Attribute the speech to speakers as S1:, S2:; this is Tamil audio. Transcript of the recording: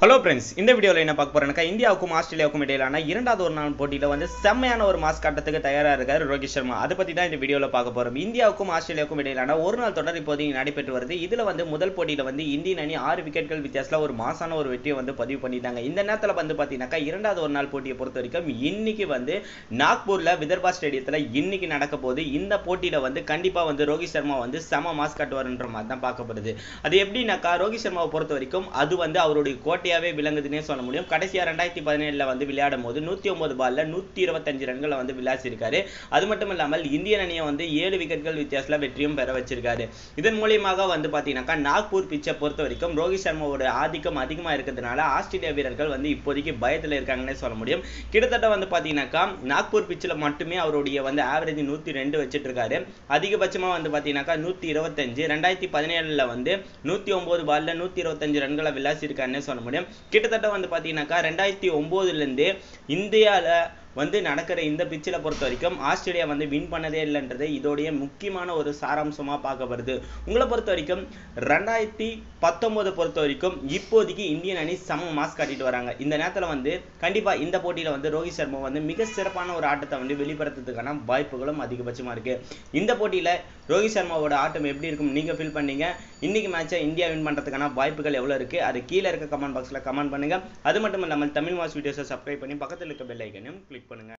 S1: ஹலோ ஃப்ரெண்ட்ஸ் இந்த வீடியோவில் என்ன பார்க்க போறேன்னாக்கா இந்தியாவுக்கும் ஆஸ்திரேலியாவுக்கும் இடையிலான இரண்டாவது ஒரு நாள் போட்டியில் வந்து செம்மையான ஒரு மாஸ் காட்டத்துக்கு தயாராக இருக்கார் ரோஹித் சர்மா. அதை பற்றி தான் இந்த வீடியோவில் பார்க்க போகிறோம் இந்தியாவுக்கும் ஆஸ்திரேலியாவுக்கும் இடையிலான ஒரு நாள் தொடர் இப்போது நடைபெற்று வருது. இதில் வந்து முதல் போட்டியில் வந்து இந்தியன் அணி ஆறு விக்கெட்கள் வித்தியாசத்தில் ஒரு மாசான ஒரு வெற்றியை வந்து பதிவு பண்ணிட்டாங்க. இந்த நேரத்தில் வந்து பார்த்தீங்கன்னாக்கா இரண்டாவது ஒரு நாள் போட்டியை பொறுத்த வரைக்கும் இன்னைக்கு வந்து நாக்பூரில் விதர்பா ஸ்டேடியத்தில் இன்னைக்கு நடக்க போது இந்த போட்டியில் வந்து கண்டிப்பாக வந்து ரோஹித் சர்மா வந்து செம மாஸ் காட்டுவாருன்ற மாதிரி தான் பார்க்கப்படுது. அது எப்படின்னாக்கா ரோஹித் சர்மாவை பொறுத்த வரைக்கும் அது வந்து அவருடைய கோட்டையாவே விளங்குதுன்னே சொல்ல முடியும். கடைசியாக ரெண்டாயிரத்தி பதினேழில் வந்து விளையாடும் போது நூற்றி ஒம்பது பாலில் நூற்றி இருபத்தஞ்சு ரன்களை வந்து விளாசிருக்காரு. அது மட்டும் இல்லாமல் இந்தியன் அணியை வந்து ஏழு விக்கெட்கள் வித்தியாசத்தில் வெற்றியும் பெற வச்சிருக்காரு. இதன் மூலியமாக வந்து பார்த்தீங்கன்னாக்கா நாக்பூர் பிச்சை பொறுத்த வரைக்கும் ரோஹித் சர்மாவோட ஆதிக்கம் அதிகமாக இருக்கிறதுனால ஆஸ்திரேலிய வீரர்கள் வந்து இப்போதைக்கு பயத்தில் இருக்காங்கன்னே சொல்ல முடியும். கிட்டத்தட்ட வந்து பார்த்தீங்கன்னாக்கா நாக்பூர் பிச்சில் மட்டுமே அவருடைய வந்து ஆவரேஜ் நூற்றி ரெண்டு வச்சுட்டு இருக்காரு அதிகபட்சமாக வந்து பார்த்தீங்கன்னாக்கா நூற்றி இருபத்தஞ்சு ரெண்டாயிரத்தி பதினேழில் வந்து நூற்றி ஒம்பது பாலில் நூற்றி இருபத்தஞ்சு ரன்களை விளாசிருக்காருன்னே சொல்ல முடியும். கிட்டத்தட்ட வந்து பாத்தீங்கன்னாக்கா ரெண்டாயிரத்தி ஒன்பதுல இருந்து வந்து நடக்கிற இந்த பிச்சில் பொறுத்த வரைக்கும் ஆஸ்திரேலியா வந்து வின் பண்ணதே இல்லைன்றது இதோடைய முக்கியமான ஒரு சாராம்சமாக பார்க்க வருது. உங்களை பொறுத்த வரைக்கும் ரெண்டாயிரத்தி பத்தொம்போது பொறுத்த வரைக்கும் இப்போதைக்கு இந்தியன் அணி சம மாஸ் காட்டிட்டு வராங்க. இந்த நேரத்தில் வந்து கண்டிப்பாக இந்த போட்டியில் வந்து ரோஹித் சர்மா வந்து மிக சிறப்பான ஒரு ஆட்டத்தை வந்து வெளிப்படுத்துறதுக்கான வாய்ப்புகளும் அதிகபட்சமாக இருக்கு. இந்த போட்டியில் ரோஹித் சர்மாவோட ஆட்டம் எப்படி இருக்கும் நீங்கள் ஃபீல் பண்ணீங்க? இன்னைக்கு மேட்சை இந்தியா வின் பண்ணுறதுக்கான வாய்ப்புகள் எவ்வளோ இருக்குது அது கீழே இருக்க கமெண்ட் பாக்ஸில் கமெண்ட் பண்ணுங்கள் அது மட்டும் இல்லாமல் தமிழ் மாஸ் வீடியோஸை சப்ஸ்கிரைப் பண்ணி பக்கத்தில் இருக்க பெல் ஐக்கனையும் கிளிக் பண்ணுங்க